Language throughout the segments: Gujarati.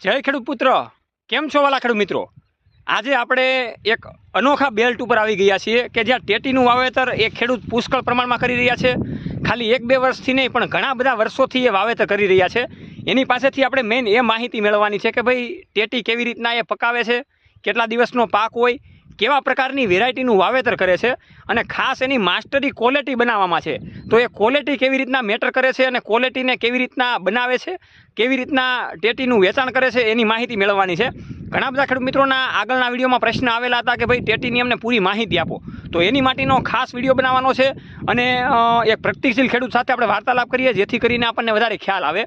જય ખેડૂત પુત્ર. કેમ છો વાલા ખેડૂત મિત્રો? આજે આપણે એક અનોખા બેલ્ટ ઉપર આવી ગયા છીએ કે જ્યાં ટેટીનું વાવેતર એ ખેડૂત પુષ્કળ પ્રમાણમાં કરી રહ્યા છે. ખાલી એક બે વર્ષથી નહીં, પણ ઘણા બધા વર્ષોથી એ વાવેતર કરી રહ્યા છે. એની પાસેથી આપણે મેઇન એ માહિતી મેળવવાની છે કે ભાઈ ટેટી કેવી રીતના એ પકાવે છે, કેટલા દિવસનો પાક હોય કેવા પ્રકારની વેરાયટીનું વાવેતર કરે છે અને ખાસ એની માસ્ટરી ક્વોલિટી બનાવવામાં છે? તો એ ક્વોલિટી કેવી રીતના મેટર કરે છે અને ક્વોલિટીને કેવી રીતના બનાવે છે? કેવી રીતના ટેટીનું વેચાણ કરે છે? એની માહિતી મેળવવાની છે. ઘણા બધા ખેડૂત મિત્રોના આગળના વિડીયોમાં પ્રશ્ન આવેલા હતા કે ભાઈ ટેટીની અમને પૂરી માહિતી આપો. તો એની માટેનો ખાસ વીડિયો બનાવવાનો છે અને એક પ્રગતિશીલ ખેડૂત સાથે આપણે વાર્તાલાપ કરીએ, જેથી કરીને આપણને વધારે ખ્યાલ આવે.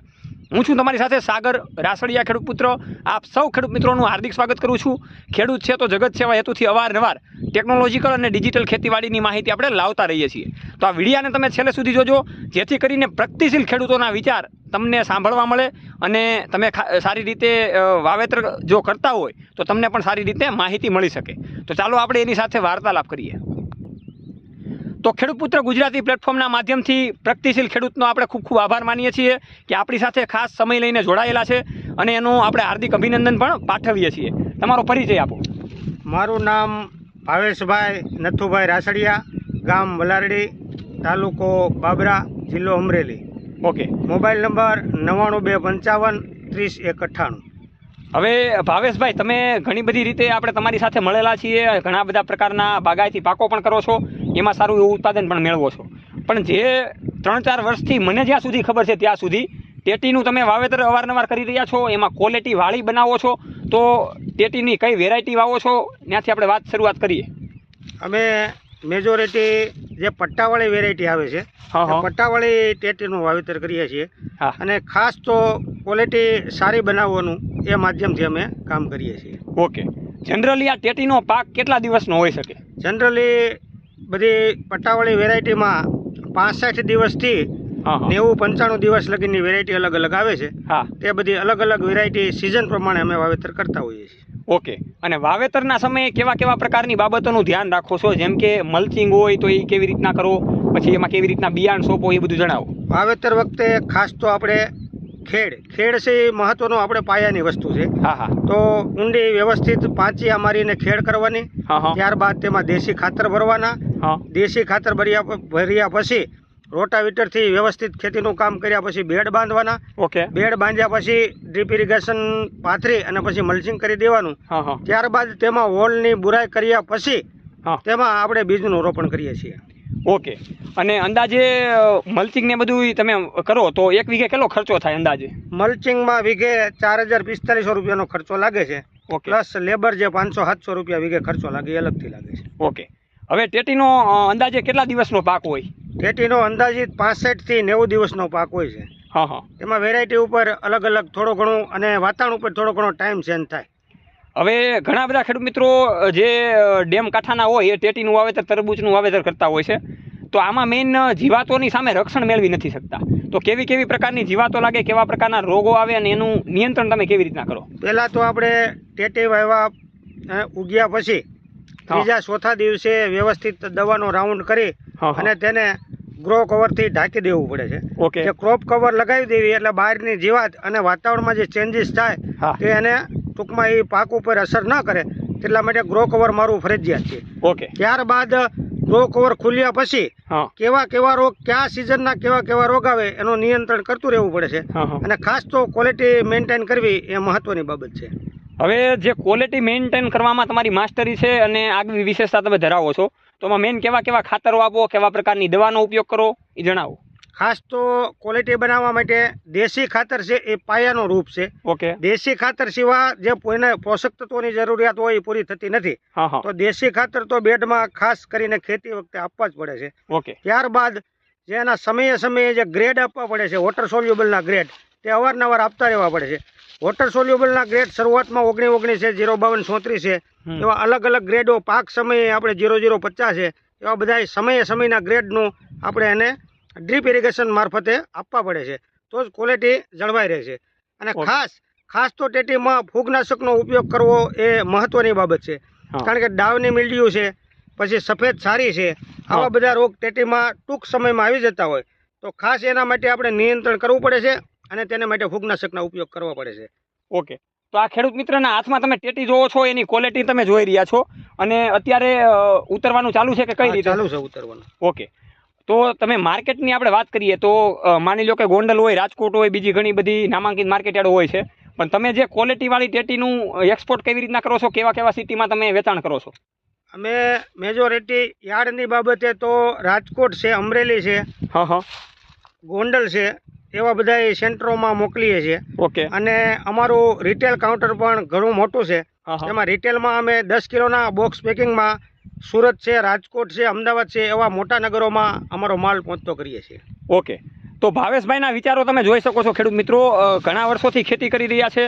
હું છું તમારી સાથે સાગર રાસડિયા ખેડૂત પુત્ર. આપ સૌ ખેડૂત મિત્રોનું હાર્દિક સ્વાગત કરું છું. ખેડૂત છે તો જગત સેવા હેતુથી અવારનવાર ટેકનોલોજીકલ અને ડિજિટલ ખેતીવાડીની માહિતી આપણે લાવતા રહીએ છીએ. તો આ વિડીયાને તમે છેલ્લે સુધી જોજો, જેથી કરીને પ્રગતિશીલ ખેડૂતોના વિચાર તમને સાંભળવા મળે અને તમે સારી રીતે વાવેતર જો કરતા હોય, તો તમને પણ સારી રીતે માહિતી મળી શકે. તો ચાલો આપણે એની સાથે વાર્તાલાપ કરીએ. તો ખેડૂત પુત્ર ગુજરાતી પ્લેટફોર્મના માધ્યમથી પ્રગતિશીલ ખેડૂતનો આપણે ખૂબ ખૂબ આભાર માનીએ છીએ કે આપણી સાથે ખાસ સમય લઈને જોડાયેલા છે અને એનું આપણે હાર્દિક અભિનંદન પણ પાઠવીએ છીએ. તમારો પરિચય આપો. મારું નામ ભાવેશભાઈ નથુભાઈ રાસડિયા ગામ વલારડી તાલુકો બાબરા જિલ્લો અમરેલી. ઓકે. મોબાઈલ નંબર નવ્વાણું બે પંચાવન ત્રીસ એક અઠ્ઠાણું. હવે ભાવેશભાઈ તમે ઘણી બધી રીતે આપણે તમારી સાથે મળેલા છીએ ઘણા બધા પ્રકારના બાગાયતી પાકો પણ કરો છો એમાં સારું એવું ઉત્પાદન પણ મેળવો છો. પણ જે ત્રણ ચાર વર્ષથી મને જ્યાં સુધી ખબર છે ત્યાં સુધી ટેટીનું તમે વાવેતર અવારનવાર કરી રહ્યા છો એમાં ક્વોલિટી વાળી બનાવો છો તો ટેટીની કઈ વેરાયટી વાવો છો? ત્યાંથી આપણે વાત શરૂઆત કરીએ. અમે મેજોરિટી જે પટ્ટાવાળી વેરાયટી આવે છે હા હા. પટ્ટાવાળી ટેટીનું વાવેતર કરીએ છીએ. હા. અને ખાસ તો ક્વોલિટી સારી બનાવવાનું એ માધ્યમથી અમે કામ કરીએ છીએ. ઓકે. જનરલી આ ટેટીનો પાક કેટલા દિવસનો હોઈ શકે? જનરલી બધી પટ્ટાવાળી વેરાયટીમાં પાંસઠ દિવસથી નેવું પંચાણું દિવસ લગીની વેરાયટી અલગ અલગ આવે છે. હા. તે બધી અલગ અલગ વેરાયટી સિઝન પ્રમાણે અમે વાવેતર કરતા હોઈએ છીએ. ઓકે. અને વાવેતરના સમયે કેવા કેવા પ્રકારની બાબતોનું ધ્યાન રાખો છો? જેમ કે મલ્ચિંગ હોય તો એ કેવી રીતના કરો પછી એમાં કેવી રીતના બિયાણ સોંપો એ બધું જણાવો. વાવેતર વખતે ખાસ તો આપણે ખેડ. ખેડ છે એ મહત્વનો આપણે પાયાની વસ્તુ છે. તો ઊંડી વ્યવસ્થિત પાંચિયા મારીને ખેડ કરવાની. ત્યારબાદ તેમાં દેશી ખાતર ભરવાના. દેશી ખાતર ભર્યા ભર્યા પછી રોટાવેટરથી વ્યવસ્થિત ખેતીનું કામ કર્યા પછી બેડ બાંધવાના. ઓકે. બેડ બાંધ્યા પછી ડ્રીપ ઇરિગેશન પાથરી અને પછી મલ્ચિંગ કરી દેવાનું. ત્યારબાદ તેમાં હોલની બુરાઈ કર્યા પછી તેમાં આપણે બીજનું રોપણ કરીએ છીએ. ઓકે. અને અંદાજે મલ્ચિંગ ને બધું તમે કરો તો એક વીઘે કેટલો ખર્ચો થાય અંદાજે? મલ્ચિંગમાં વીઘે ચાર હજાર પિસ્તાલીસો રૂપિયાનો ખર્ચો લાગે છે. પ્લસ લેબર જે પાંચસો સાતસો રૂપિયા વીઘે ખર્ચો લાગે અલગથી લાગે છે. ઓકે. હવે ટેટીનો અંદાજે કેટલા દિવસનો પાક હોય? ટેટીનો અંદાજિત પાસઠથી નેવું દિવસનો પાક હોય છે. હા હા. તેમાં વેરાયટી ઉપર અલગ અલગ થોડો ઘણો અને વાતાવરણ ઉપર થોડો ઘણો ટાઈમ ચેન્જ થાય. હવે ઘણા બધા ખેડૂત મિત્રો જે ડેમ કાંઠાના હોય એ ટેટીનું વાવેતર તરબૂચનું વાવેતર કરતા હોય છે. તો આમાં મેઇન જીવાતોની સામે રક્ષણ મેળવી નથી શકતા. તો કેવી કેવી પ્રકારની જીવાતો લાગે કેવા પ્રકારના રોગો આવે અને એનું નિયંત્રણ તમે કેવી રીતના કરો? પહેલાં તો આપણે ટેટી વાવ્યા ઉગ્યા પછી ત્રીજા ચોથા દિવસે વ્યવસ્થિત દવાનો રાઉન્ડ કરી અને તેને ગ્રો કવરથી ઢાંકી દેવું પડે છે. ઓકે. ક્રોપ કવર લગાવી દેવી એટલે બહારની જીવાત અને વાતાવરણમાં જે ચેન્જીસ થાય તે એને ટૂંકમાં એ પાક ઉપર અસર ન કરે તેટલા માટે ગ્રો કવર મારું ફરજિયાત છે. ઓકે. ત્યારબાદ ગ્રો કવર ખુલ્યા પછી કેવા કેવા રોગ કયા સિઝનના કેવા કેવા રોગ આવે એનું નિયંત્રણ કરતું રહેવું પડે છે. અને ખાસ તો ક્વોલિટી મેન્ટેન કરવી એ મહત્વની બાબત છે. હવે જે ક્વોલિટી મેન્ટેન કરવામાં તમારી માસ્ટરી છે અને આગવી વિશેષતા તમે ધરાવો છો તો એમાં મેઇન કેવા કેવા ખાતરો આપો કેવા પ્રકારની દવાનો ઉપયોગ કરો એ જણાવો. ખાસ તો ક્વોલિટી બનાવવા માટે દેશી ખાતર છે એ પાયાનો રૂપ છે. ઓકે. દેશી ખાતર સિવાય જે કોઈને પોષક તત્વોની જરૂરિયાત હોય એ પૂરી થતી નથી. તો દેશી ખાતર તો બેડમાં ખાસ કરીને ખેતી વખતે આપવા જ પડે છે. ઓકે. ત્યારબાદ જે એના સમયે સમયે જે ગ્રેડ આપવા પડે છે વોટર સોલ્યુબલના ગ્રેડ તે અવારનવાર આપતા રહેવા પડે છે. વોટર સોલ્યુબલના ગ્રેડ શરૂઆતમાં ઓગણી ઓગણી છે જીરો બાવન સોત્રીસ છે. એવા અલગ અલગ ગ્રેડો પાક સમયે આપણે જીરો જીરો પચાસ છે. એવા બધા સમયે સમયના ગ્રેડનું આપણે એને ડ્રીપ ઇરિગેશન મારફતે આપવા પડે છે. તો જ ક્વોલિટી જળવાઈ રહે છે. અને ખાસ ખાસ તો ટેટીમાં ફૂગનાશકનો ઉપયોગ કરવો એ મહત્વની બાબત છે. કારણ કે ડાવની મિલ્ડ્યુ છે પછી સફેદ સારી છે આવા બધા રોગ ટેટીમાં ટૂંક સમયમાં આવી જતા હોય. તો ખાસ એના માટે આપણે નિયંત્રણ કરવું પડે છે અને તેને માટે ફૂગનાશકના ઉપયોગ કરવો પડે છે. ઓકે તો આ ખેડૂત મિત્રના હાથમાં તમે ટેટી જોવો છો એની ક્વોલિટી તમે જોઈ રહ્યા છો. અને અત્યારે ઉતરવાનું ચાલુ છે કે કઈ રીતે? ચાલુ છે ઉતરવાનું. ઓકે તો તમે માર્કેટની આપણે વાત કરીએ તો માની લો કે ગોંડલ હોય રાજકોટ હોય બીજી ઘણી બધી નામાંકિત માર્કેટયાર્ડો હોય છે. પણ તમે જે ક્વોલિટીવાળી ટેટીનું એક્સપોર્ટ કેવી રીતના કરો છો? કેવા કેવા સિટીમાં તમે વેચાણ કરો છો? અમે મેજોરિટી યાર્ડની બાબતે તો રાજકોટ છે અમરેલી છે હા હા. ગોંડલ છે એવા બધા સેન્ટરોમાં મોકલીએ છીએ. ઓકે. અને અમારું રિટેલ કાઉન્ટર પણ ઘણું મોટું છે. એમાં રિટેલમાં અમે દસ કિલોના બોક્સ પેકિંગમાં સુરત છે રાજકોટ છે અમદાવાદ છે એવા મોટા નગરોમાં અમારો માલ પહોંચતો કરીએ છીએ. ઓકે. તો ભાવેશભાઈના વિચારો તમે જોઈ શકો છો ખેડૂત મિત્રો ઘણા વર્ષોથી ખેતી કરી રહ્યા છે.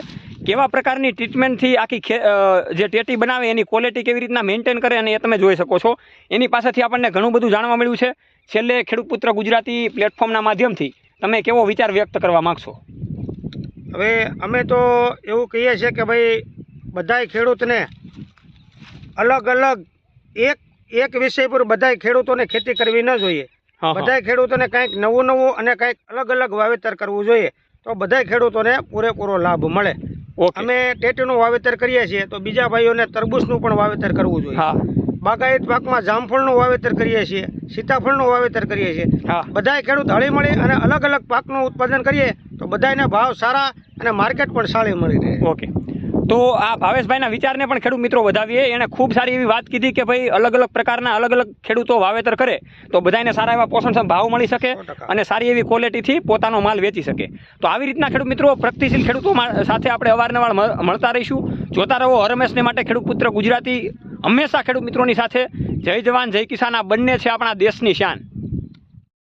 કેવા પ્રકારની ટ્રીટમેન્ટથી આખી જે ટેટી બનાવે એની ક્વોલિટી કેવી રીતના મેન્ટેન કરે અને એ તમે જોઈ શકો છો. એની પાસેથી આપણને ઘણું બધું જાણવા મળ્યું છે. છેલ્લે ખેડૂત પુત્ર ગુજરાતી પ્લેટફોર્મના માધ્યમથી તમે કેવો વિચાર વ્યક્ત કરવા માગશો? હવે અમે તો એવું કહીએ છીએ કે ભાઈ બધાય ખેડૂતને અલગ અલગ એક એક વિષય પર બધાય ખેડૂતોને ખેતી કરવી ન જોઈએ. બધાય ખેડૂતોને કંઈક નવું નવું અને કંઈક અલગ અલગ વાવેતર કરવું જોઈએ. તો બધાય ખેડૂતોને પૂરેપૂરો લાભ મળે. અમે ટેટીનું વાવેતર કરીએ છીએ તો બીજા ભાઈઓને તરબૂચનું પણ વાવેતર કરવું જોઈએ. હા. બાગાયત પાકમાં જામફળનું વાવેતર કરીએ છીએ સીતાફળનું વાવેતર કરીએ છીએ. બધાય ખેડૂત હળી મળી અને અલગ અલગ પાકનું ઉત્પાદન કરીએ તો બધાયને ભાવ સારા અને માર્કેટ પણ સારી મળી રહે. ઓકે. તો આ ભાવેશભાઈના વિચારને પણ ખેડૂત મિત્રો વધાવીએ. એણે ખૂબ સારી એવી વાત કીધી કે ભાઈ અલગ અલગ પ્રકારના અલગ અલગ ખેડૂતો વાવેતર કરે તો બધાને સારા એવા પોષણક્ષમ ભાવ મળી શકે અને સારી એવી ક્વોલિટીથી પોતાનો માલ વેચી શકે. તો આવી રીતના ખેડૂત મિત્રો પ્રગતિશીલ ખેડૂતો સાથે આપણે અવારનવાર મળતા રહીશું. જોતા રહો હરમેશને માટે ખેડૂત પુત્ર ગુજરાતી. હંમેશા ખેડૂત મિત્રોની સાથે. જય જવાન જય કિસાન. આ બંને છે આપણા દેશની શાન.